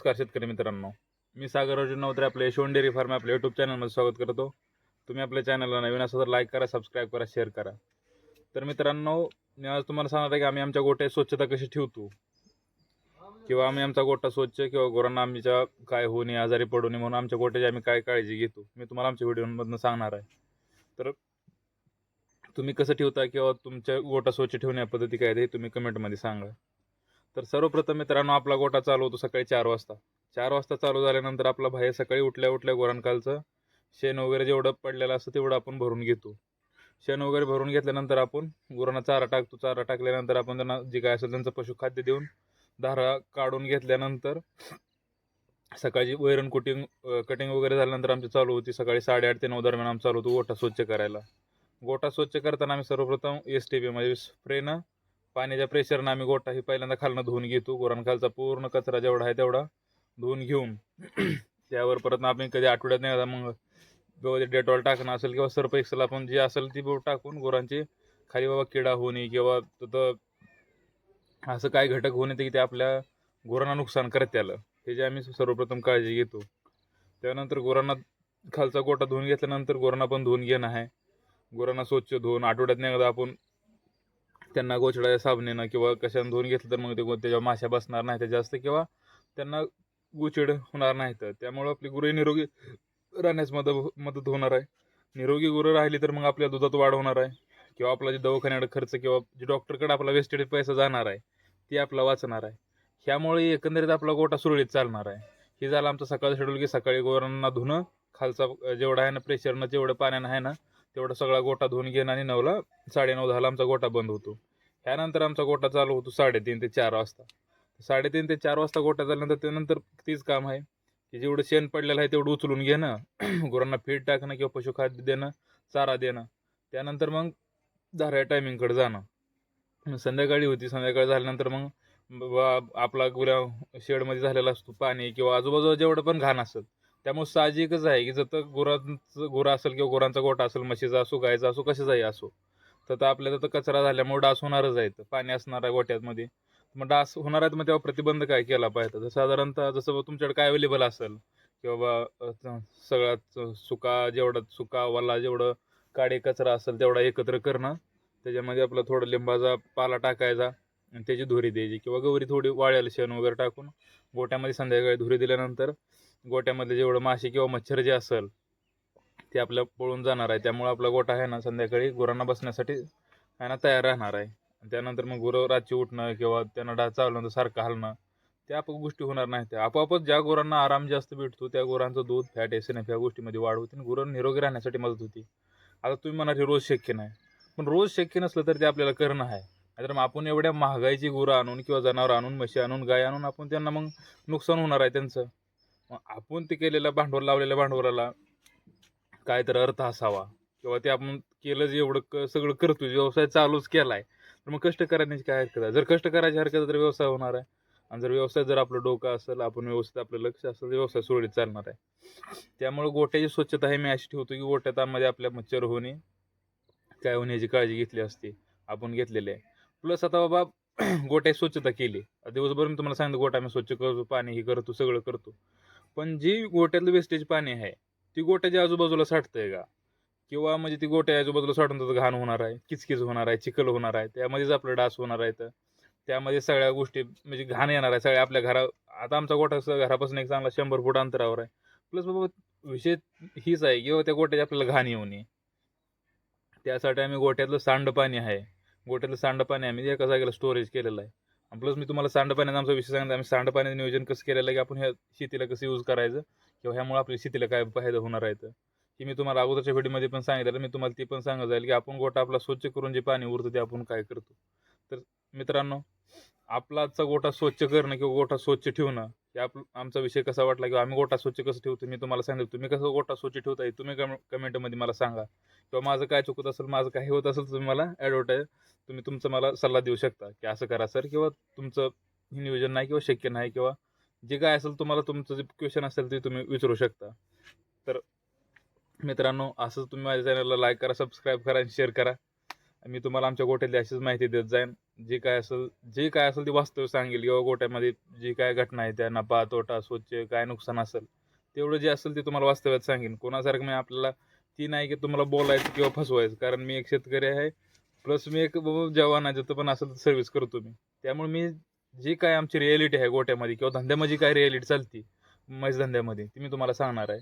नमस्कार शेतकरी मित्रांनो. मी सागर अर्जुन नवत्रे आपल्या यशवंत डेअरी फार्म आपल्या यूट्यूब चॅनलमध्ये स्वागत करतो. तुम्ही आपल्या चॅनलला नवीन असं तर लाईक करा सबस्क्राईब करा शेअर करा. तर मित्रांनो मी आज तुम्हाला सांगणार आहे की आम्ही आमच्या गोट्यात स्वच्छता कशी ठेवतो? किंवा आम्ही आमचा गोटा स्वच्छ किंवा गोरांना आमच्या काय होऊ नये आजारी पडू नये म्हणून आमच्या गोट्याची आम्ही काय काळजी घेतो मी तुम्हाला आमच्या व्हिडिओमधनं सांगणार आहे. तर तुम्ही कसं ठेवता किंवा तुमच्या गोटा स्वच्छ ठेवण्या पद्धती काय ते तुम्ही कमेंटमध्ये सांगा. तर सर्वप्रथम मित्रांनो आपला गोटा चालू होतो सकाळी चार वाजता. चार वाजता चालू झाल्यानंतर आपला भाय सकाळी उठल्या उठल्या गोरांकालचं शेण वगैरे जेवढं पडलेलं असतं तेवढं आपण भरून घेतो. शेण वगैरे भरून घेतल्यानंतर आपण गुरांना चारा टाकतो. चारा टाकल्यानंतर आपण त्यांना जे काय असेल त्यांचं पशुखाद्य देऊन धारा काढून घेतल्यानंतर सकाळची वैरण कुटिंग कटिंग वगैरे झाल्यानंतर आमची चालू होती सकाळी साडेआठ ते नऊ दरम्यान आमचं चालू होतो गोठा स्वच्छ करायला. गोठा स्वच्छ करताना आम्ही सर्वप्रथम एस टी पी म्हणजे स्प्रेनं पाण्याच्या प्रेशरनं आम्ही गोठा ही पहिल्यांदा खालनं धुवून घेतो. गुरांखालचा पूर्ण कचरा जेवढा आहे तेवढा धुवून घेऊन त्यावर परत आपण कधी आठवड्यात नाही मग व्यवस्थित डेटॉल टाकणं असेल किंवा सर्फ एक्सेल आपण जी असेल ती टाकून गुरांची खाली बाबा किडा होणे किंवा तिथं असं काय घटक होणे ते की ते आपल्या गुरांना नुकसान करत आलं त्याची आम्ही सर्वप्रथम काळजी घेतो. त्यानंतर गुरांना खालचा गोटा धुवून घेतल्यानंतर गुरांना पण धुवून घेणं आहे. गुरांना स्वच्छ धुवून आठवड्यात नाही आपण त्यांना गोचड्या साबणीनं किंवा कशानं धुवून घेतलं तर मग ते गो- त्याच्यावर माश्या बसणार नाही जास्त किंवा त्यांना गुचिड होणार नाही तर त्यामुळं आपली गुरे निरोगी राहण्यास मदत हो- मदत होणार आहे. निरोगी गुरं राहिली तर मग आपल्या दुधात वाढ होणार आहे. किंवा आपला जे दवाखान्याकडे खर्च किंवा जे डॉक्टरकडे आपला वेस्टेड पैसा जाणार आहे ती आपला वाचणार आहे. ह्यामुळे एकंदरीत आपला गोटा सुरळीत चालणार आहे. हे झालं आमचं सकाळचं शेड्यूल की सकाळी गुरांना धुणं खालचा जेवढा आहे ना प्रेशरनं जेवढं पाण्यानं आहे ना तेवढा सगळा गोटा धुवून घेणं आणि नऊला साडेनऊ दहाला आमचा गोटा बंद होतो. त्यानंतर आमचा गोटा चालू होतो साडेतीन ते चार वाजता. साडेतीन ते चार वाजता गोटा झाल्यानंतर त्यानंतर तीच काम आहे की जेवढं शेण पडलेलं आहे तेवढं उचलून घेणं गुरांना फीड टाकणं किंवा पशुखाद्य देणं चारा देणं. त्यानंतर मग झाऱ्या टायमिंगकडे जाणं. संध्याकाळी होती संध्याकाळी झाल्यानंतर मग आपला गुला शेडमध्ये झालेला असतो पाणी किंवा आजूबाजूला जेवढं पण घाण असतं त्यामुळे साहजिकच आहे की जसं गुरांचं गुरं असेल किंवा गुरांचा गोठा असेल म्हशीचा असो गायचा असो कशाचाही असो तर तर आपल्या तर कचरा झाल्यामुळे डास होणारच आहे. तर पाणी असणार आहे गोठ्यामध्ये मग डास होणार आहेत मग तेव्हा प्रतिबंध काय केला पाहिजे? तर साधारणतः जसं तुमच्याकडे काय अवेलेबल असेल? किंवा सगळ्यात सुका जेवढा सुका वाला जेवढं काडे कचरा असेल तेवढा एकत्र करणं. त्याच्यामध्ये आपलं थोडं लिंबाचा पाला टाकायचा. आणि त्याची धुरी द्यायची. किंवा गवरी थोडी वाळ्याला शेण वगैरे टाकून गोट्यामध्ये संध्याकाळी धुरी दिल्यानंतर गोट्यामध्ये जेवढं मासे किंवा मच्छर जे असेल ते आपल्या पळून जाणार आहे. त्यामुळे आपला गोठा आहे ना संध्याकाळी गुरांना बसण्यासाठी आहे ना तयार राहणार आहे. आणि त्यानंतर मग गुरं रात्री उठणं किंवा त्यांना डा चालवणं सारखं हलणं त्या आप गोष्टी होणार नाही त्या आपोआपच ज्या गुरांना आराम जास्त भेटतो त्या गुरांचं दूध फॅट एस एन ह्या गोष्टीमध्ये वाढ होते आणि गुरं निरोगी राहण्यासाठी मदत होती. आता तुम्ही म्हणा हे रोज शक्य नाही. पण रोज शक्य नसलं तर ते आपल्याला करणं आहे. नाहीतर मग आपण एवढ्या महागाईची गुरं आणून किंवा जनावर आणून म्हशी आणून गाय आणून आपण त्यांना मग नुकसान होणार आहे त्यांचं. मग आपण ते केलेलं भांडवल लावलेल्या भांडवलाला काय तर अर्थ असावा. किंवा ते आपण केलं जे एवढं क सगळं करतो व्यवसाय चालूच केला आहे तर मग कष्ट करण्याची काय हरकत आहे? जर कष्ट करायची हरकत तर व्यवसाय होणार आहे. आणि जर व्यवसाय जर आपलं डोकं असेल आपण व्यवस्थित आपलं लक्ष असेल तर व्यवसाय सुरळीत चालणार आहे. त्यामुळे गोट्याची स्वच्छता हे मी अशी ठेवतो की गोट्यामध्ये आपल्या मच्छर होणे काय होण्याची काळजी घेतली असते आपण घेतलेली आहे. प्लस आता बाबा गोट्या स्वच्छता केली. दिवसभर मी तुम्हाला सांगितलं गोटा मी स्वच्छ करतो पाणी हे करतो सगळं करतो. पण जी गोट्यातलं वेस्टेज पाणी आहे ती गोट्याच्या आजूबाजूला साठतंय का? किंवा म्हणजे ती गोट्या आजूबाजूला साठून त्याचं घाण होणार आहे किचकिच होणार आहे चिखल होणार आहे त्यामध्येच आपलं डास होणार आहे तर त्यामध्ये सगळ्या गोष्टी म्हणजे घाण येणार आहे सगळ्या आपल्या घरा आता आमचा गोठा घरापासून एक चांगला शंभर फूट अंतरावर आहे. प्लस बाबा विषय हीच आहे किंवा त्या गोट्याची आपल्याला घाण येऊ नये त्यासाठी आम्ही गोट्यातलं सांडपाणी आहे गोट्यातलं सांडपाणी आम्ही एका जागेला स्टोरेज केलेलं आहे. प्लस मी तुम्हाला सांडपाण्याचा आमचा विषय सांगितला आम्ही सांडपाण्याचं नियोजन कसं केलेलं आहे की आपण ह्या शेतीला कसं यूज करायचं किंवा ह्यामुळे आपल्या शेतीला काय फायदा होणार आहे तर. की मी तुम्हाला अगोदरच्या व्हिडिओमध्ये पण सांगितलं मी तुम्हाला ती पण सांगत जाईल की आपण गोटा आपला स्वच्छ करून जे पाणी उरतं ते आपण काय करतो. तर मित्रांनो आपलाचा गोटा स्वच्छ करणं किंवा गोटा स्वच्छ ठेवणं की आप आमचा विषय कसा वाटला किंवा आम्ही गोटा स्वच्छ कसं ठेवतो मी तुम्हाला सांगेल तुम्ही कसं गोटा स्वच्छ ठेवता येईल तुम्ही कम कमेंटमध्ये मला सांगा. किंवा माझं काय चुकत असेल माझं काही होत असेल तुम्ही मला ॲडव्हर्टाईज तुम्ही तुमचं मला सल्ला देऊ शकता की असं करा सर किंवा तुमचं हे नियोजन नाही किंवा शक्य नाही किंवा जे काय असेल तुम्हाला तुमचं जे क्वेश्चन असेल ते तुम्ही विचारू शकता. तर मित्रांनो असंच तुम्ही माझ्या चॅनलला लाईक करा सबस्क्राईब करा आणि शेअर करा. मी तुम्हाला आमच्या गोट्यातली अशीच माहिती देत जाईन. जे काय असेल जे काय असेल ते वास्तव सांगेल. किंवा गोट्यामध्ये जी काय घटना आहे त्या नफा तोटा स्वच्छ काय नुकसान असेल तेवढं जे असेल ते तुम्हाला वास्तव्यात सांगेन. कोणासारखं मी आपल्याला ती नाही की तुम्हाला बोलायचं किंवा फसवायचं. कारण मी एक शेतकरी आहे प्लस मी एक बाबा जवान आहे पण असेल सर्व्हिस करतो मी. त्यामुळे मी जी काय आमची रिॲलिटी आहे गोट्यामध्ये किंवा धंद्यामध्ये जी काय रिॲलिटी चालती म्हैस धंद्यामध्ये ती मी तुम्हाला सांगणार आहे.